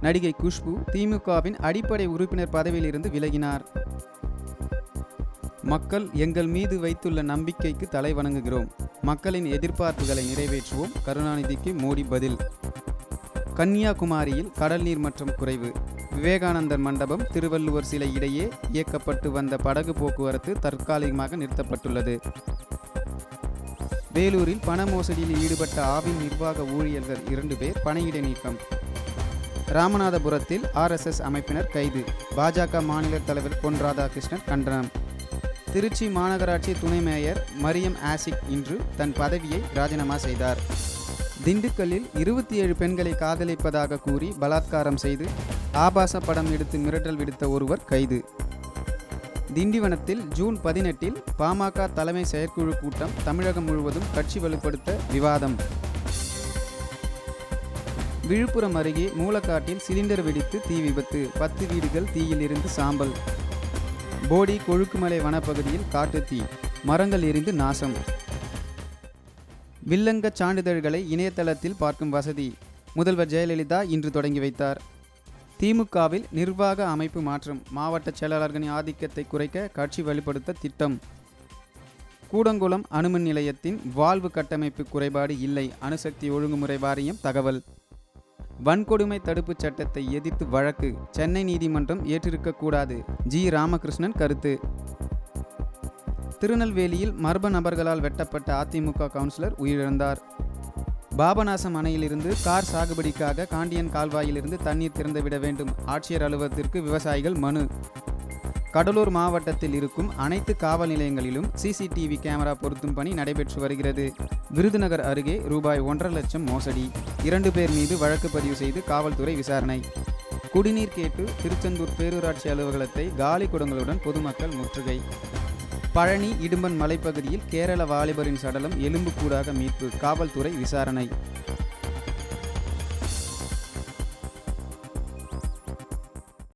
நடிகை குஷ்பு திமுகவின் அடிப்படை உறுப்பினர் பதவியிலிருந்து விலகினார். மக்கள் எங்கள் மீது வைத்துள்ள நம்பிக்கைக்கு தலை வணங்குகிறோம். மக்களின் எதிர்பார்ப்புகளை நிறைவேற்றுவோம். கருணாநிதிக்கு மோடி பதில். கன்னியாகுமரியில் கடல் நீர் மற்றும் குறைவு. விவேகானந்தர் மண்டபம் திருவள்ளுவர் சிலை இடையே இயக்கப்பட்டு வந்த படகு போக்குவரத்து தற்காலிகமாக நிறுத்தப்பட்டுள்ளது. வேலூரில் பண மோசடியில் ஈடுபட்ட ஆவின் நிர்வாக ஊழியர்கள் இரண்டு பேர் பணியிடை நீக்கம். ராமநாதபுரத்தில் ஆர்எஸ்எஸ் அமைப்பினர் கைது. பாஜக மாநில தலைவர் பொன் ராதாகிருஷ்ணன் கண்டனம். திருச்சி மாநகராட்சி துணை மேயர் மரியம் ஆசிக் இன்று தன் பதவியை ராஜினாமா செய்தார். திண்டுக்கல்லில் இருபத்தி ஏழு பெண்களை காதலிப்பதாக கூறி பலாத்காரம் செய்து ஆபாச படம் எடுத்து மிரட்டல் விடுத்த ஒருவர் கைது. திண்டிவனத்தில் ஜூன் பதினெட்டில் பாமக தலைமை செயற்குழு கூட்டம் தமிழகம் முழுவதும் கட்சி வலுப்படுத்த விவாதம். விழுப்புரம் அருகே மூலக்காட்டில் சிலிண்டர் வெடித்து தீ விபத்து. பத்து வீடுகள் தீயில் இருந்து சாம்பல். போடி கொழுக்குமலை வனப்பகுதியில் காட்டு தீ. மரங்கள் எரிந்து நாசம். வில்லங்க சான்றிதழ்களை இணையதளத்தில் பார்க்கும் வசதி. முதல்வர் ஜெயலலிதா இன்று தொடங்கி வைத்தார். திமுகவில் நிர்வாக அமைப்பு மாற்றம். மாவட்ட செயலாளர்களின் ஆதிக்கத்தை குறைக்க கட்சி வலுப்படுத்த திட்டம். கூடங்குளம் அணுமின் நிலையத்தின் வாழ்வு கட்டமைப்பு குறைபாடு இல்லை. அணுசக்தி ஒழுங்குமுறை வாரியம் தகவல். வன்கொடுமை தடுப்புச் சட்டத்தை எதிர்த்து வழக்கு சென்னை நீதிமன்றம் ஏற்றிருக்கக்கூடாது ஜி. ராமகிருஷ்ணன் கருத்து. திருநெல்வேலியில் மர்ம நபர்களால் வெட்டப்பட்ட அதிமுக கவுன்சிலர் உயிரிழந்தார். பாபநாசம் அணையிலிருந்து கார் சாகுபடிக்காக காண்டியன் கால்வாயிலிருந்து தண்ணீர் திறந்துவிட வேண்டும். ஆட்சியர் அலுவலகத்திற்கு விவசாயிகள் மனு. கடலூர் மாவட்டத்தில் இருக்கும் அனைத்து காவல் நிலையங்களிலும் சிசிடிவி கேமரா பொருத்தும் பணி நடைபெற்று வருகிறது. விருதுநகர் அருகே ரூபாய் ஒன்றரை லட்சம் மோசடி. இரண்டு பேர் மீது வழக்கு பதிவு செய்து காவல்துறை விசாரணை. குடிநீர் கேட்டு திருச்செந்தூர் பேரூராட்சி அலுவலகத்தை காலி குடங்களுடன் பொதுமக்கள் முற்றுகை. பழனி இடும்பன் மலைப்பகுதியில் கேரள வாலிபரின் சடலம் எலும்புக்கூடாக மீட்பு காவல்துறை விசாரணை.